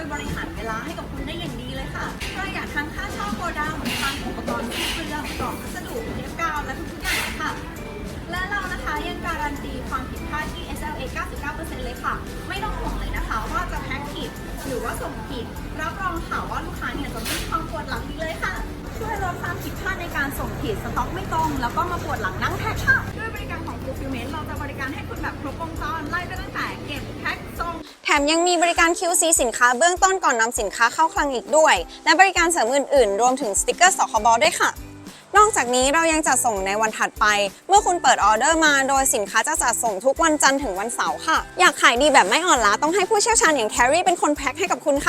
วยบริหารเวลาให้กับคุณได้อย่างดีเลยค่ะประหยัดทั้งค่าเช่าโกดังทั้งอุปกรณ์ที่เครื่องกล่องพัสดุเทปกาวและทุกๆอย่างค่ะและเรานะคะยังการันตีความผิดพลาดที่ SLA 99%เลยค่ะ ไม่ต้องห่วงเลยนะคะ ว่าจะแพ็คผิดหรือว่าส่งผิด รับรองค่ะว่าลูกค้าเนี่ยจะไม่มีความปวดหลังอีกเลยค่ะ ช่วยลดความผิดพลาดในการส่งผิดสต็อกไม่ตรง แล้วก็มาปวดหลังนั่งแพ็คค่ะ ด้วยบริการของ Fulfillment เราจะบริการให้คุณแบบครบวงจรไล่ไปตั้งแต่เก็บแพ็คส่ง มยังมีบริการ QC สินค้าเบื้องต้นก่อนนำสินค้าเข้าคลังอีกด้วย และบริการเสริมอื่นๆ รวมถึงสติกเกอร์สคบด้วยค่ะ นอกจากนี้เรายังจัดส่งในวันถัดไป เมื่อคุณเปิดออเดอร์มาโดยสินค้าจะจัดส่งทุกวันจันทร์ถึงวันเสาร์ค่ะ อยากขายดีแบบไม่อ่อนล้าต้องให้ผู้เชี่ยวชาญอย่างแครี่เป็นคนแพ็คให้กับคุณค่ะ